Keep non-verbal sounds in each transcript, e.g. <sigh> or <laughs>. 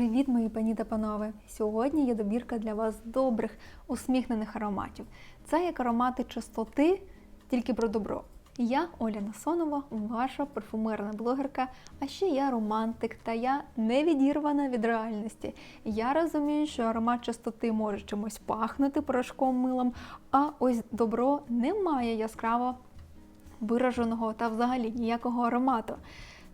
Привіт, мої пані та панове! Сьогодні є добірка для вас добрих, усміхнених ароматів. Це як аромати чистоти, тільки про добро. Я Оля Насонова, ваша парфумерна блогерка, а ще я романтик, та я не відірвана від реальності. Я розумію, що аромат чистоти може чимось пахнути порошком милом, а ось добро не має яскраво вираженого та взагалі ніякого аромату.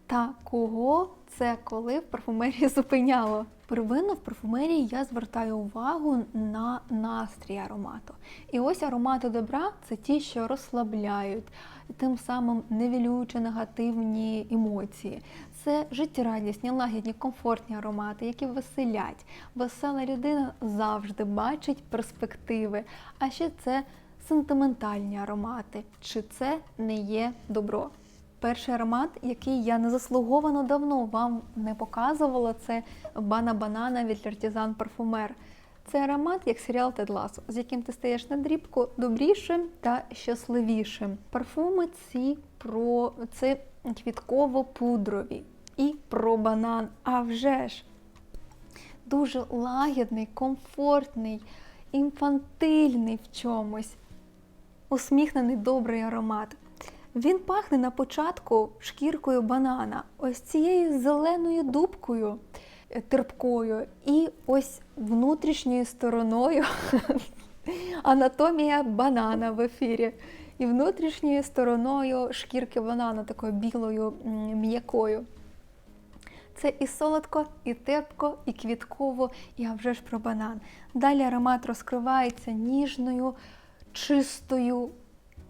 Та кого це коли в парфумерії <laughs> зупиняло? Первинно в парфумерії я звертаю увагу на настрій аромату. І ось аромати добра це ті, що розслабляють, тим самим невілюючи негативні емоції. Це життєрадісні, лагідні, комфортні аромати, які веселять. Весела людина завжди бачить перспективи. А ще це сентиментальні аромати. Чи це не є добро? Перший аромат, який я незаслуговано давно вам не показувала, це Бана Банана від L'Artisan Parfumer. Це аромат як серіал Тед Ласо, з яким ти стаєш на дрібку добрішим та щасливішим. Парфуми ці про це квітково-пудрові і про банан. А вже ж дуже лагідний, комфортний, інфантильний в чомусь, усміхнений добрий аромат. Він пахне на початку шкіркою банана, ось цією зеленою дубкою е, терпкою, і ось внутрішньою стороною <laughs> анатомія банана в ефірі. І внутрішньою стороною шкірки банана, такою білою м'якою. Це і солодко, і терпко, і квітково, і а вже ж про банан. Далі аромат розкривається ніжною, чистою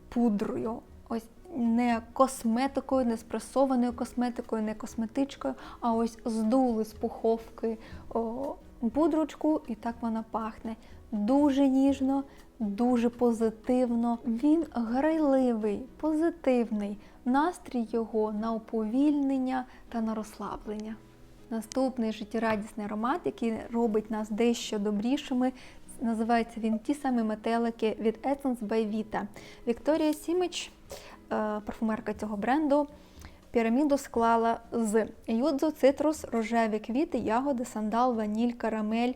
пудрою. Ось не косметикою, не спресованою косметикою, не косметичкою, а ось здули з пуховки о, пудручку, і так вона пахне. Дуже ніжно, дуже позитивно. Він грайливий, позитивний. Настрій його на уповільнення та на розслаблення. Наступний життєрадісний аромат, який робить нас дещо добрішими, називається він ті самі метелики від Essence by Vita. Вікторія Сімич, парфумерка цього бренду, піраміду склала з юдзу, цитрус, рожеві квіти, ягоди, сандал, ваніль, карамель,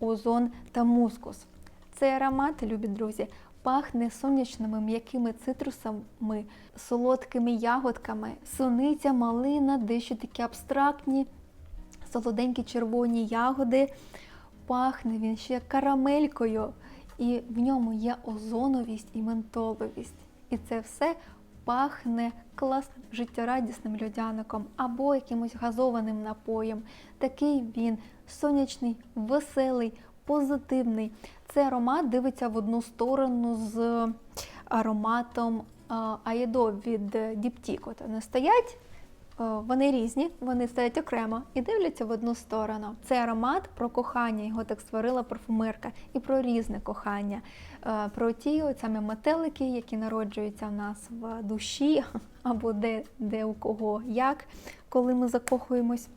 озон та мускус. Цей аромат, любі друзі, пахне сонячними м'якими цитрусами, солодкими ягодками, суниця, малина, дещо такі абстрактні, солоденькі червоні ягоди. Пахне він ще карамелькою, і в ньому є озоновість і ментоловість. І це все пахне класним життєрадісним льодяником або якимось газованим напоєм. Такий він сонячний, веселий, позитивний. Цей аромат дивиться в одну сторону з ароматом Аєдо від Діптіко. Вони стоять. О, Вони різні, вони стоять окремо і дивляться в одну сторону. Це аромат про кохання, його так створила парфумерка, і про різне кохання, Е, про ті саме метелики, які народжуються в нас в душі, <laughs> або де, де у кого як, коли ми закохуємось.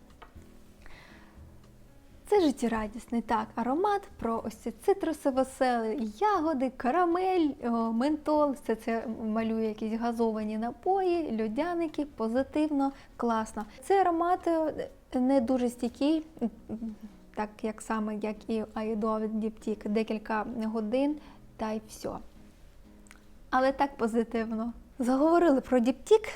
Це життєрадісний так, аромат про ось ці цитруси веселі, ягоди, карамель, ментол. Все це малює якісь газовані напої, льодяники, позитивно, класно. Цей аромат е, не дуже стійкий, так як саме як і Аїдо Діптік, декілька годин та й все. Але так позитивно. Заговорили про Діптік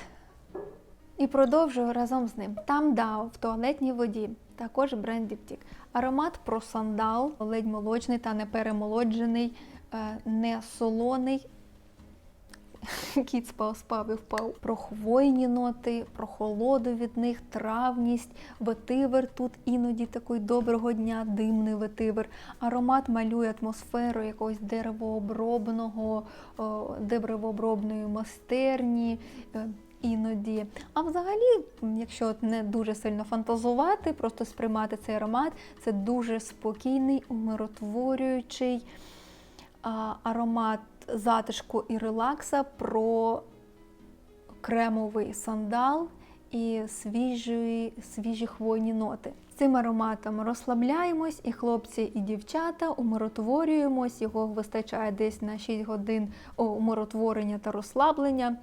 і продовжую разом з ним. Там Дао в туалетній воді, також бренд Діптік. Аромат про сандал, ледь молочний та не перемолоджений, е, не солоний. <laughs> Кіт спав, спав і впав. Про хвойні ноти, про холоду від них, травність, ветивер тут іноді такий доброго дня, димний ветивер. Аромат малює атмосферу якогось деревообробного, деревообробної майстерні. Іноді. А взагалі, якщо от не дуже сильно фантазувати, просто сприймати цей аромат, це дуже спокійний, умиротворюючий аромат затишку і релакса про кремовий сандал і свіжі, свіжі хвойні ноти. Цим ароматом розслабляємось, і хлопці, і дівчата умиротворюємось. Його вистачає десь на 6 годин умиротворення та розслаблення.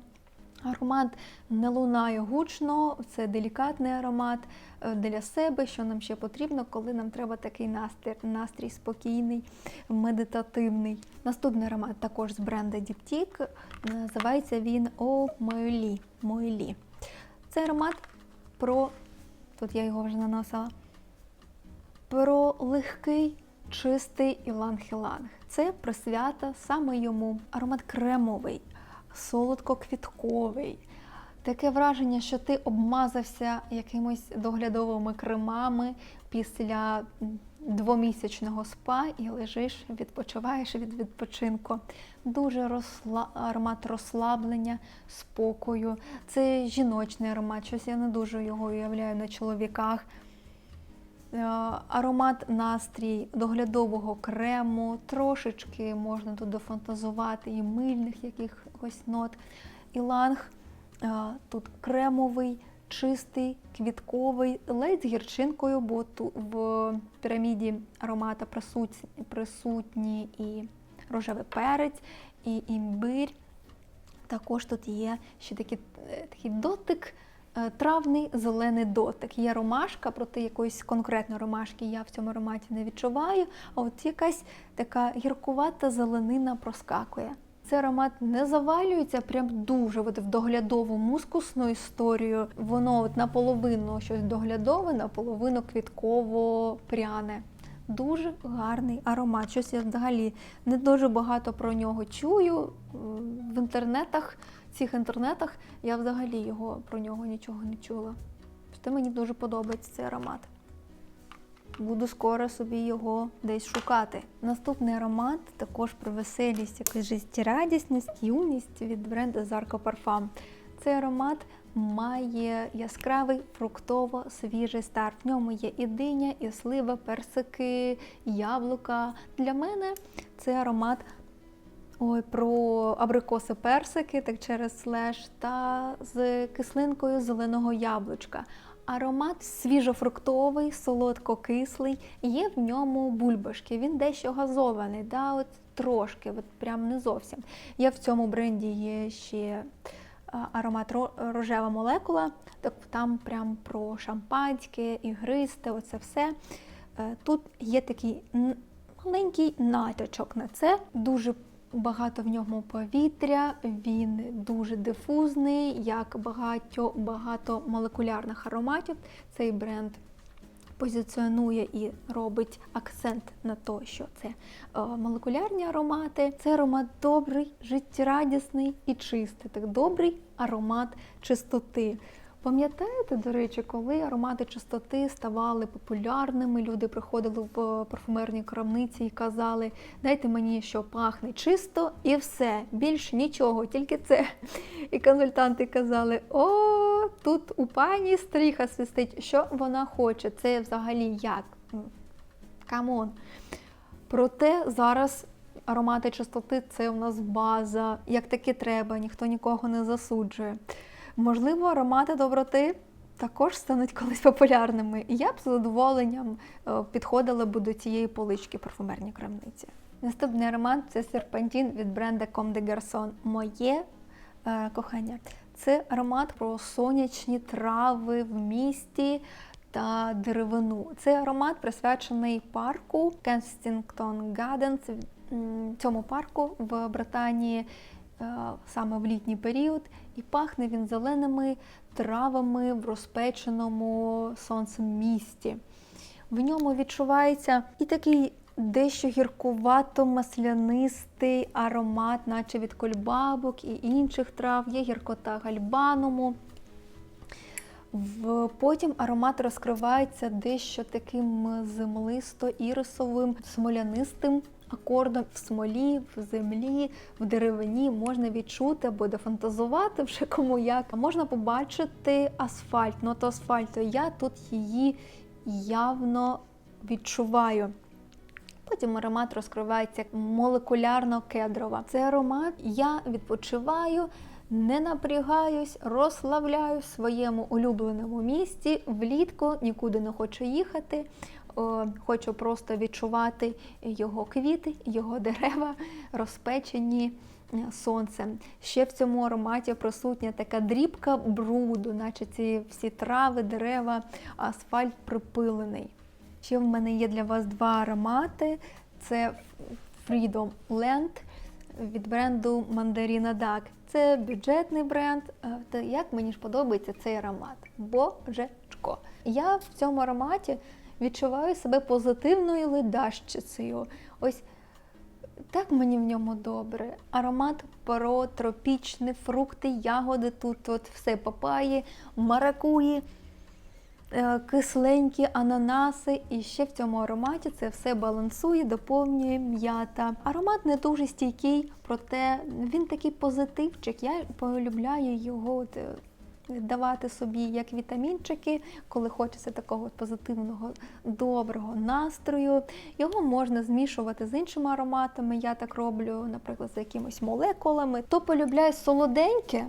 Аромат не лунає гучно, це делікатний аромат е, для себе, що нам ще потрібно, коли нам треба такий настрій, настрій спокійний, медитативний. Наступний аромат також з бренду Diptyque, називається він О. Мойлі. Це аромат про, тут я його вже наносила, про легкий, чистий іланг-іланг. Це присвята саме йому. Аромат кремовий, солодко-квітковий. Таке враження, що ти обмазався якимось доглядовими кремами після двомісячного спа і лежиш, відпочиваєш від відпочинку. Дуже розсла... аромат розслаблення, спокою. Це жіночний аромат, щось я не дуже його уявляю на чоловіках. Е, Аромат настрій доглядового крему, трошечки можна тут дофантазувати і мильних якихось нот. Іланг е, тут кремовий, чистий, квітковий, ледь з гірчинкою, бо ту- в піраміді аромата присутні, і рожевий перець, і імбирь. Також тут є ще такий, е, такий дотик, травний зелений дотик. Є ромашка, проте якоїсь конкретної ромашки я в цьому ароматі не відчуваю. А от якась така гіркувата зеленина проскакує. Цей аромат не завалюється прям дуже от в доглядову мускусну історію. Воно от наполовину щось доглядове, наполовину квітково-пряне. Дуже гарний аромат. Щось я взагалі не дуже багато про нього чую. Е, В інтернетах, цих інтернетах я взагалі його про нього нічого не чула. Проте мені дуже подобається цей аромат. Буду скоро собі його десь шукати. Наступний аромат також про веселість, якусь життєрадісність, юність від бренду Zarco Parfum. Цей аромат має яскравий фруктово-свіжий старт. В ньому є і диня, і слива, персики, яблука. Для мене цей аромат Ой, про абрикоси персики, так через слеш, та з кислинкою зеленого яблучка. Аромат свіжофруктовий, солодко-кислий, є в ньому бульбашки. Він дещо газований, да, от трошки, от прям не зовсім. Є в цьому бренді є ще аромат рожева молекула, так там прям про шампанське, ігристе, оце все. Е, Тут є такий маленький натячок на це. Дуже багато в ньому повітря, він дуже дифузний, як багато, багато молекулярних ароматів. Цей бренд позиціонує і робить акцент на те, що це е, молекулярні аромати. Це аромат добрий, життєрадісний і чистий. Так добрий аромат чистоти. Пам'ятаєте, до речі, коли аромати чистоти ставали популярними, люди приходили в парфумерні крамниці і казали: дайте мені, що пахне чисто і все, більш нічого, тільки це. І консультанти казали: о, тут у пані стріха свистить, що вона хоче. Це взагалі як? Камон. Проте зараз аромати чистоти це у нас база, як таки треба, ніхто нікого не засуджує. Можливо, аромати доброти також стануть колись популярними. І я б з задоволенням е, підходила б до цієї полички парфумерній крамниці. Наступний аромат це серпантін від бренду Comme des Garçons. Моє е, кохання. Це аромат про сонячні трави в місті та деревину. Цей аромат присвячений парку Gardens. М, Цьому парку в Британії саме в літній період, і пахне він зеленими травами в розпеченому сонцем місті. В ньому відчувається і такий дещо гіркувато-маслянистий аромат, наче від кольбабок і інших трав, є гіркота гальбануму. Потім аромат розкривається дещо таким землисто-ірисовим, смолянистим акордом в смолі, в землі, в деревині можна відчути або дофантазувати вже кому як. А можна побачити асфальт, ноту асфальту. Я тут її явно відчуваю. Потім аромат розкривається молекулярно-кедрова. Це аромат я відпочиваю, не напрягаюсь, розслабляю в своєму улюбленому місті. Влітку нікуди не хочу їхати. О, Хочу просто відчувати його квіти, його дерева, розпечені е, сонцем. Ще в цьому ароматі присутня така дрібка бруду, наче ці всі трави, дерева, асфальт припилений. Ще в мене є для вас два аромати: це Freedom Land від бренду Mandarina Duck. Це бюджетний бренд. е, як мені ж подобається цей аромат? Божечко. Я в цьому ароматі відчуваю себе позитивною ледащицею. Ось так мені в ньому добре. Аромат про тропічні фрукти, ягоди. Тут от все папаї, маракуї, е, кисленькі ананаси. І ще в цьому ароматі це все балансує, доповнює м'ята. Аромат не дуже стійкий, проте він такий позитивчик. Я полюбляю його. Давати собі як вітамінчики, коли хочеться такого позитивного, доброго настрою. Його можна змішувати з іншими ароматами. Я так роблю, наприклад, з якимись молекулами. То полюбляє солоденьке,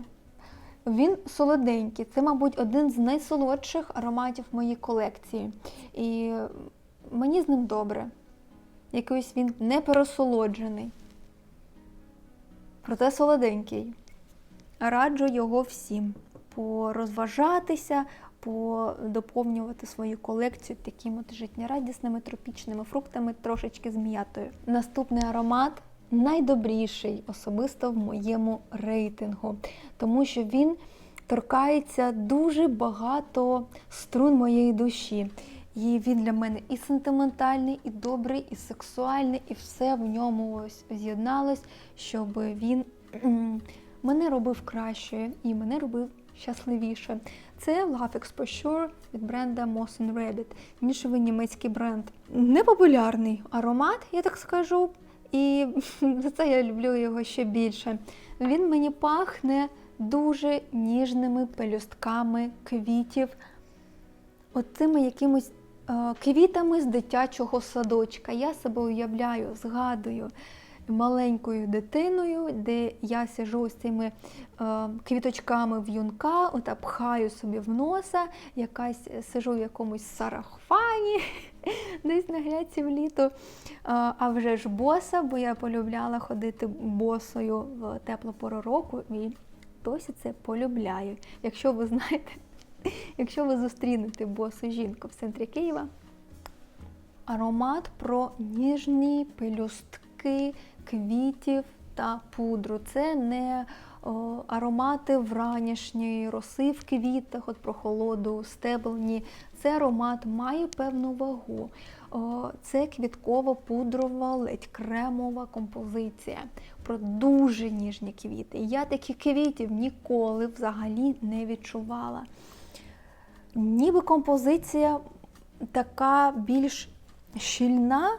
він солоденький. Це, мабуть, один з найсолодших ароматів моїй колекції. І мені з ним добре. Якийсь він не пересолоджений. Проте солоденький. Раджу його всім порозважатися, подоповнювати свою колекцію такими от життєрадісними тропічними фруктами, трошечки з м'ятою. Наступний аромат найдобріший особисто в моєму рейтингу, тому що він торкається дуже багато струн моєї душі. І він для мене і сентиментальний, і добрий, і сексуальний, і все в ньому ось з'єдналось, щоб він мене робив кращою і мене робив щасливіше. Це Love Exposure від бренда Moss Rabbit, нішевий німецький бренд. Непопулярний аромат, я так скажу, і <laughs> за це я люблю його ще більше. Він мені пахне дуже ніжними пелюстками квітів, оцими якимось е, квітами з дитячого садочка. Я себе уявляю, згадую маленькою дитиною, де я сижу з цими е, квіточками в'юнка, ота пхаю собі в носа, якась сижу в якомусь сарафані, <laughs> десь на гряці вліту. Е, а вже ж боса, бо я полюбляла ходити босою в теплу пору року і досі це полюбляю. Якщо ви знаєте, <laughs> якщо ви зустрінете босу жінку в центрі Києва, аромат про ніжні пелюстки квітів та пудру. Це не о, аромати вранішньої роси в квітах, от про холоду, стеблені. Це аромат має певну вагу. О, це квітково-пудрова, ледь кремова композиція. Про дуже ніжні квіти. Я таких квітів ніколи взагалі не відчувала. Ніби композиція така більш щільна,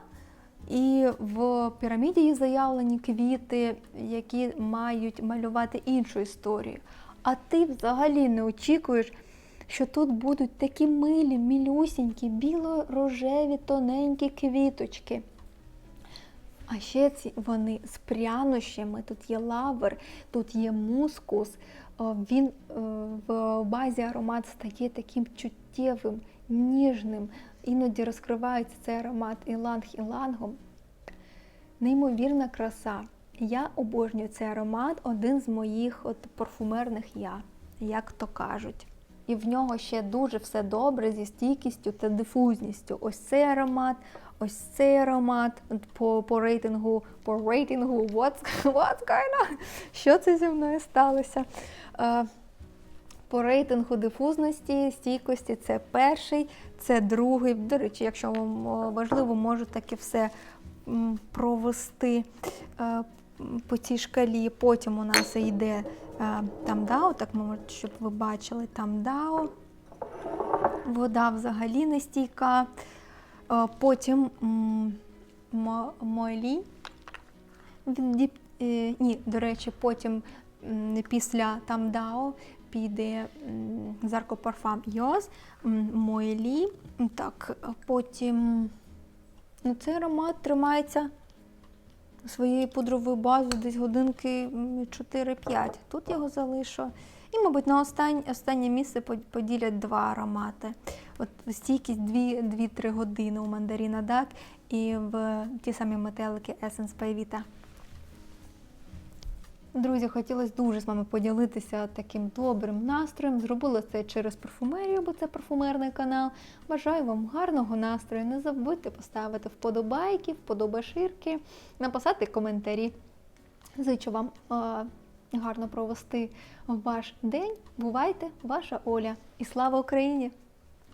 і в піраміді є заявлені квіти, які мають малювати іншу історію. А ти взагалі не очікуєш, що тут будуть такі милі, мілюсінькі, біло-рожеві, тоненькі квіточки. А ще ці вони з прянощами. Тут є лавр, тут є мускус. Він е, в базі аромат стає таким чуттєвим, ніжним. Іноді розкривається цей аромат іланг-ілангом. Неймовірна краса. Я обожнюю цей аромат, один з моїх от парфумерних я, як то кажуть. І в нього ще дуже все добре зі стійкістю та дифузністю. Ось цей аромат, ось цей аромат по, по рейтингу, по рейтингу, what's, <laughs> what's going on? Що це зі мною сталося? Е, по рейтингу дифузності, стійкості це перший, це другий. До речі, якщо вам важливо, можу таке все провести е, по цій шкалі. Потім у нас йде е, тамдао, так мабуть, щоб ви бачили тамдао. Вода взагалі не стійка. Е, Потім м, мо- мойлі. Від діп- е, Ні, до речі, потім після тамдао піде м, Зарко Парфам Йоз, м, Мойлі. Так, потім ну, цей аромат тримається своєю пудровою базою десь годинки 4-5. Тут його залишу. І, мабуть, на останнє, останнє місце поділять два аромати. От стійкість 2-3 години у мандаріна Дак і в ті самі метелики Essence Pay Vita. Друзі, хотілося дуже з вами поділитися таким добрим настроєм. Зробила це через парфумерію, бо це парфумерний канал. Бажаю вам гарного настрою. Не забудьте поставити вподобайки, вподобаширки, написати коментарі. Зичу вам е, гарно провести ваш день. Бувайте, ваша Оля. І слава Україні!